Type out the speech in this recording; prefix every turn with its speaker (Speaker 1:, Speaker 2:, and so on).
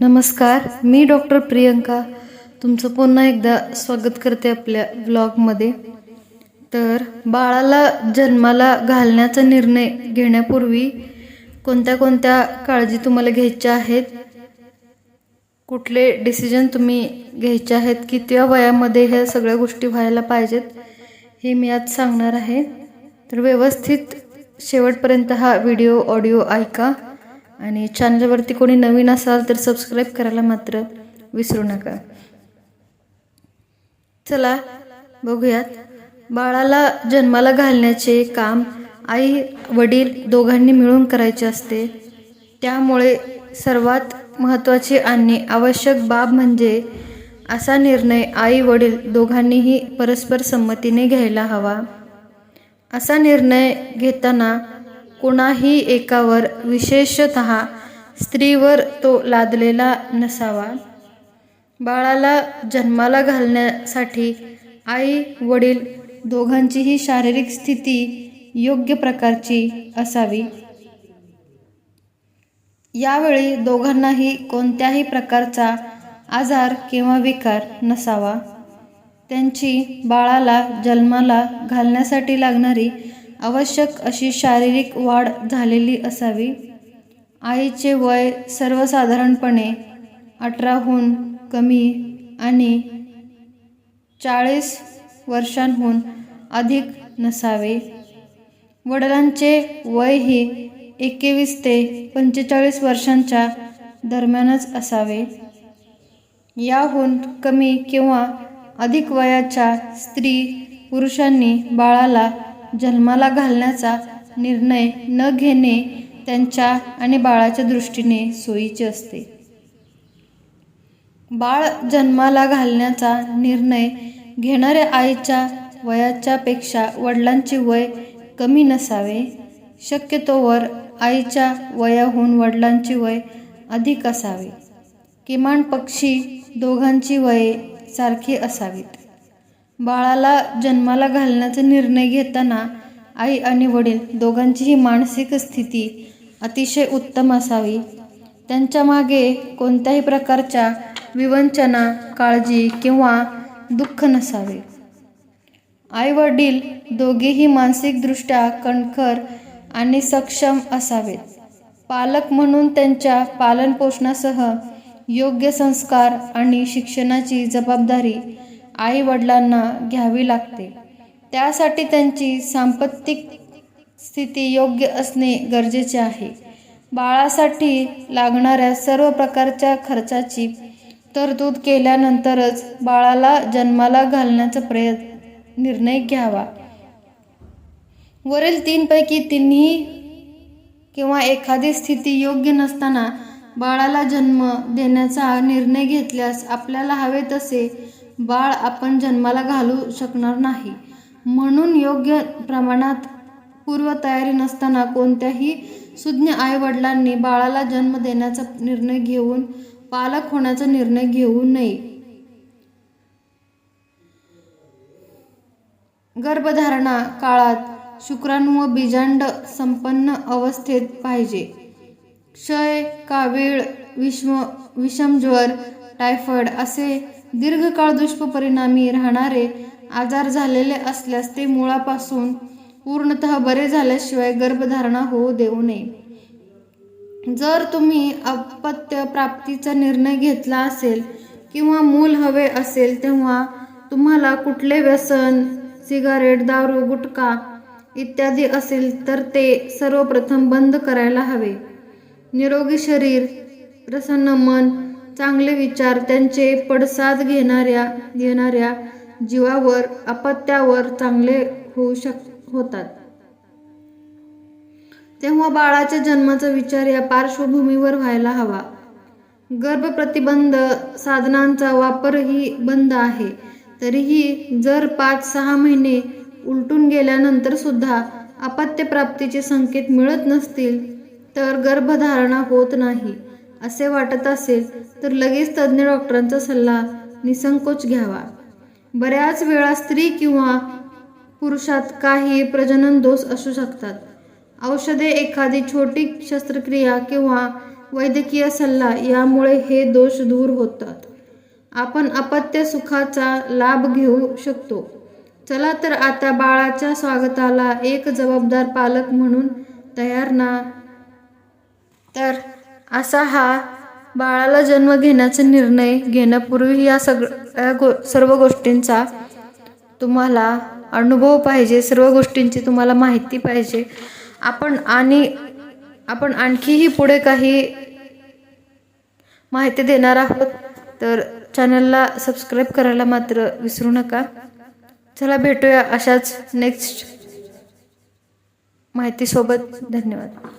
Speaker 1: नमस्कार मी डॉक्टर प्रियंका. तुमचं पुन्हा एकदा स्वागत करते आपल्या ब्लॉगमध्ये. तर बाळाला जन्माला घालण्याचा निर्णय घेण्यापूर्वी कोणत्या कोणत्या काळजी तुम्हाला घ्यायच्या आहेत? कुठले डिसिजन तुम्ही घ्यायचे आहेत? कितव्या वयामध्ये ह्या सगळ्या गोष्टी व्हायला पाहिजेत हे मी आज सांगणार आहे. तर व्यवस्थित शेवटपर्यंत हा व्हिडिओ ऑडिओ ऐका. आणि चॅनलवरती कोणी नवीन असाल तर सबस्क्राईब करायला मात्र विसरू नका. चला बघूयात. बाळाला जन्माला घालण्याचे काम आई वडील दोघांनी मिळून करायचे असते. त्यामुळे सर्वात महत्त्वाची आणि आवश्यक बाब म्हणजे असा निर्णय आई वडील दोघांनीही परस्पर संमतीने घ्यायला हवा. असा निर्णय घेताना कोणाही एकावर विशेषत स्त्रीवर तो लादलेला नसावा. बाळाला जन्माला घालण्यासाठी आई वडील दोघांचीही शारीरिक स्थिती योग्य प्रकारची असावी. यावेळी दोघांनाही कोणत्याही प्रकारचा आजार किंवा विकार नसावा. त्यांची बाळाला जन्माला घालण्यासाठी लागणारी आवश्यक अशी शारीरिक वाढ झालेली असावी. आईचे वय सर्वसाधारणपणे अठराहून कमी आणि चाळीस वर्षांहून अधिक नसावे. वडिलांचे वय ही एकवीस ते पंचेचाळीस वर्षांच्या दरम्यानच असावे. याहून कमी किंवा अधिक वयाच्या स्त्री पुरुषांनी बाळाला जन्माला घालण्याचा निर्णय न घेणे त्यांच्या आणि बाळाच्या दृष्टीने सोयीचे असते. बाळ जन्माला घालण्याचा निर्णय घेणाऱ्या आईच्या वयाच्या पेक्षा वडिलांचे वय कमी नसावे. शक्यतोवर आईच्या वयाहून वडिलांचे वय अधिक असावे. किमान पक्षी दोघांची वये सारखी असावीत. बाळाला जन्माला घालण्याचा निर्णय घेताना आई आणि वडील दोघांचीही मानसिक स्थिती अतिशय उत्तम असावी. त्यांच्या मागे कोणत्याही प्रकारच्या विवंचना काळजी किंवा दुःख नसावे. आई वडील दोघेही मानसिकदृष्ट्या कणखर आणि सक्षम असावेत. पालक म्हणून त्यांच्या पालनपोषणासह योग्य संस्कार आणि शिक्षणाची जबाबदारी आई वडिलांना घ्यावी लागते. त्यासाठी त्यांची सांपत्तिक स्थिती योग्य असणे गरजेचे आहे. बाळासाठी लागणाऱ्या सर्व प्रकारच्या खर्चाची तरतूद केल्यानंतरच बाळाला जन्माला घालण्याचा प्रयत्न निर्णय घ्यावा. वरील तीनपैकी तिन्ही किंवा एखादी स्थिती योग्य नसताना बाळाला जन्म देण्याचा निर्णय घेतल्यास आपल्याला हवे तसे बाळ आपण जन्माला घालू शकणार नाही. म्हणून योग्य प्रमाणात पूर्वतयारी नसताना कोणत्याही सुज्ञ आईवडिलांनी बाळाला जन्म देण्याचा निर्णय घेऊन पालक होण्याचा निर्णय घेऊ नये. गर्भधारणा काळात शुक्राणू व बीजांड संपन्न अवस्थेत पाहिजे. क्षय कावीळ विषम विषमज्वर टायफॉइड असे दीर्घकाळ दुष्परिणामी राहणारे आजार झालेले असल्यास ते मुळापासून पूर्णतः बरे झाल्याशिवाय गर्भधारणा होऊ देऊ नये. जर तुम्ही अपत्य प्राप्तीचा निर्णय घेतला असेल किंवा मूल हवे असेल तेव्हा तुम्हाला कुठले व्यसन सिगारेट दारू गुटखा इत्यादी असेल तर ते सर्वप्रथम बंद करायला हवे. निरोगी शरीर प्रसन्न मन चांगले विचार त्यांचे पडसाद घेणाऱ्या घेणाऱ्या जीवावर अपत्यावर चांगले होऊ शक होतात. तेव्हा बाळाच्या जन्माचा विचार या पार्श्वभूमीवर व्हायला हवा. गर्भप्रतिबंध साधनांचा वापरही बंद आहे. तरीही जर पाच सहा महिने उलटून गेल्यानंतर सुद्धा अपत्यप्राप्तीचे संकेत मिळत नसतील तर गर्भधारणा होत नाही. असे वाटत असेल तर लगेच तज्ज्ञ डॉक्टरांचा सल्ला निसंकोच घ्यावा. बऱ्याच वेळा स्त्री किंवा पुरुषात काही प्रजनन दोष असू शकतात. औषधे एखादी छोटी शस्त्रक्रिया किंवा वैद्यकीय सल्ला यामुळे हे दोष दूर होतात. आपण अपत्य सुखाचा लाभ घेऊ शकतो. चला तर आता बाळाच्या स्वागताला एक जबाबदार पालक म्हणून तयार ना तर असा हा बाळाला जन्म घेण्याचा निर्णय घेण्यापूर्वी या सगळ्या गो सर्व गोष्टींचा तुम्हाला अनुभव पाहिजे सर्व गोष्टींची तुम्हाला माहिती पाहिजे. आपण आणि आपण आणखीही पुढे काही माहिती देणार आहोत तर चॅनलला सबस्क्राईब करायला मात्र विसरू नका. चला भेटूया अशाच नेक्स्ट माहितीसोबत. धन्यवाद.